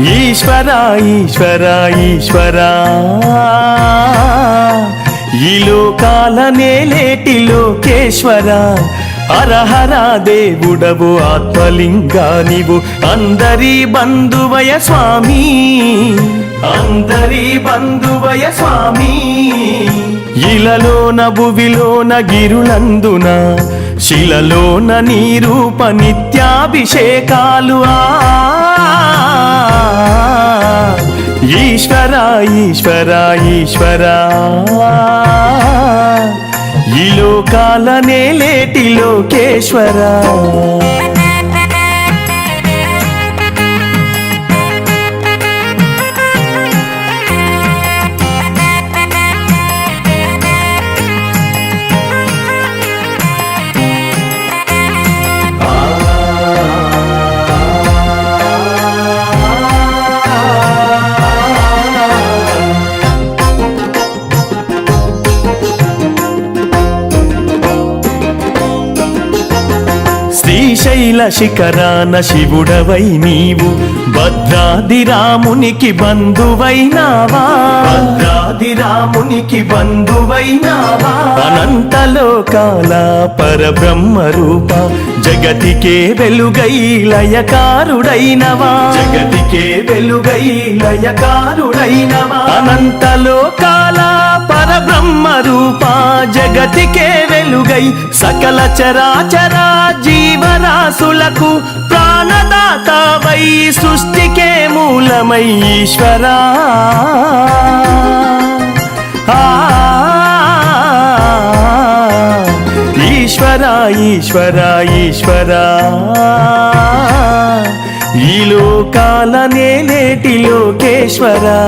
ఈశ్వర ఈశ్వర ఈశ్వర. ఈ లోకాల నేలేటి లోకేశ్వర. హరహర దేవుడవు ఆత్మలింగా నీవు అందరి బంధువయ స్వామి. అందరి బంధువయ స్వామి. ఇలలోన భువిలోన గిరులందునా శిలలోన నీ రూప నిత్యాభిషేకాలు ఆ. ఈశ్వర ఈశ్వర ఈశ్వర. ఈ లోకాల నేలేటి లోకేశ్వరా. శ్రీశైల శిఖరాన శివుడవై నీవు. భద్రాది రామునికి బంధువైనావా? భద్రాది రామునికి బంధువైనావా? అనంతలోకాల పరబ్రహ్మ రూప జగతికే వెలుగై లయకారుడైనవా? జగతికే వెలుగై లయకారుడైనవా? అనంతలోకాల పరబ్రహ్మ రూప జగతికే వెలుగై సకల చరాచర జీవరాశులకు ప్రాణదాతవై సృష్టికే మూలమై ఈశ్వరా. ఈశ్వరా ఈశ్వరా ఈశ్వరా. ఈ లోకాల నేలేటి లోకేశ్వరా.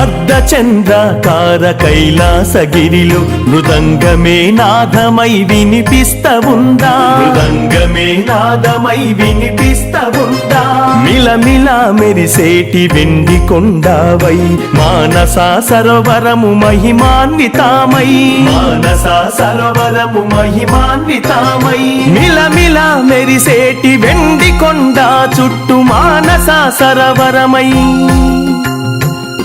అర్ధచంద్రాకార కైలాసగిరిలో మృదంగమే నాదమై వినిపిస్తవుందా మృదంగమే నాదమై వినిపిస్తవుందా మిలమిల మెరిసేటి వెండి కొండావై మానస సరోవరము మహిమాన్వితామై. మానస సరోవరము మహిమాన్వితామై. మిలమిల మెరిసేటి వెండి కొండ చుట్టూ మానస సరవరమై.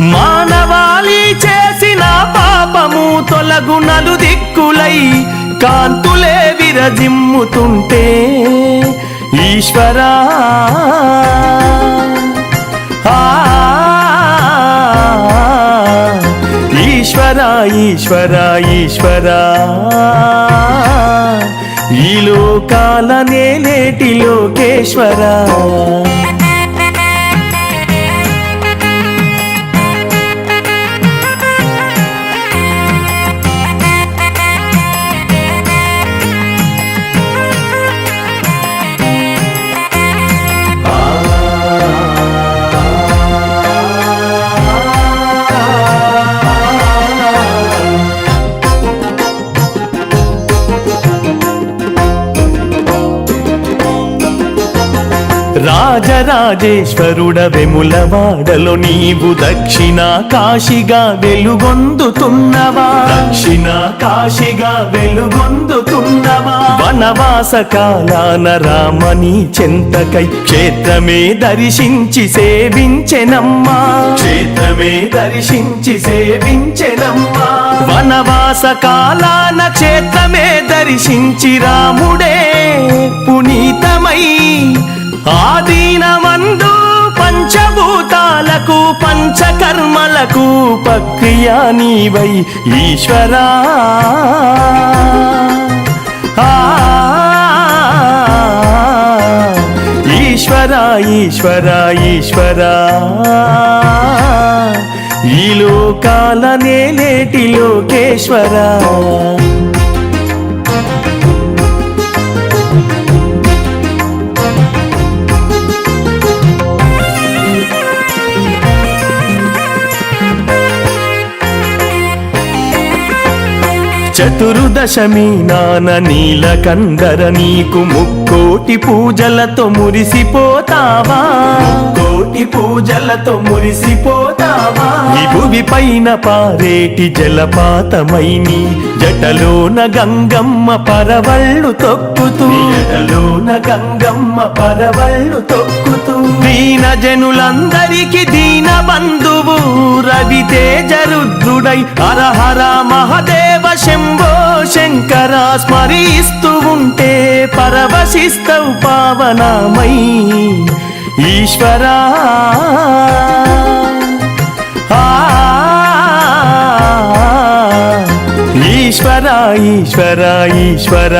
మానవాళి చేసిన పాపము తొలగు నలు దిక్కులై కాంతులే విరజిమ్ముతుంటే ఈశ్వరా. ఈశ్వరా ఈశ్వర ఈశ్వరా. ఈ లోకాల నేటి లోకేశ్వరా. రాజరాజేశ్వరుడ వెములవాడలో నీవు దక్షిణ కాశిగా వెలుగొందుతున్నవా? దక్షిణ కాశిగా వెలుగొందుతున్నవా? వనవాస కాలాన రామని చెంతకై క్షేత్రమే దర్శించి సేవించెనమ్మా. క్షేత్రమే దర్శించి సేవించెనమ్మా. వనవాస కాలాన క్షేత్రమే దర్శించి రాముడే పునీతమై ఆదీనమందు పంచభూతాలకు పంచకర్మలకు ప్రక్రియ నీవై ఈశ్వరా. ఈశ్వరా ఈశ్వరా ఈశ్వరా. ఈ లోకాల నేలేటి లోకేశ్వరా. చతుర్దశమి నాన నీలకందర నీకు ముక్కోటి పూజలతో మురిసిపోతావా? కోటి పూజలతో మురిసిపోతావా? ఈ భూమి పైన పారేటి జలపాతమైని జటలోన గంగమ్మ పరవళ్ళు తొక్కుతూ. జటలోన గంగమ్మ పరవళ్ళు తొక్కుతూ. దీన జనులందరికీ దీన బంధువు రవితేజ రుద్రుడై హరహర మహదేవ శంభో శంకర స్మరిస్తూ ఉంటే పరవశిస్తవు పావనమై. ఈశ్వరా ఈశ్వర ఈశ్వర ఈశ్వర.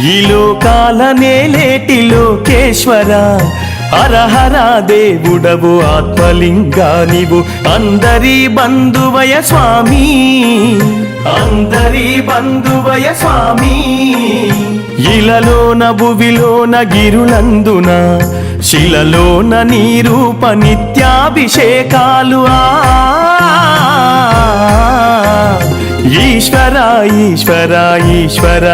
ఈ లోకాల నేలేటి లోకేశ్వర. హరహర దేవుడవు ఆత్మలింగా నీవు. అందరి బంధువయ స్వామి. అందరి బంధువయ స్వామి. ఇలలోన భువిలోన గిరులందున. శిలలోన నీరూప నిత్యాభిషేకాలు ఆ. ఈశ్వర ఈశ్వర ఈశ్వర.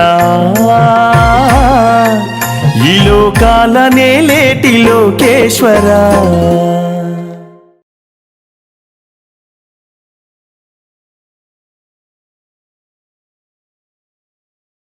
ఈ లోకాల నేలేటి లోకేశ్వరా.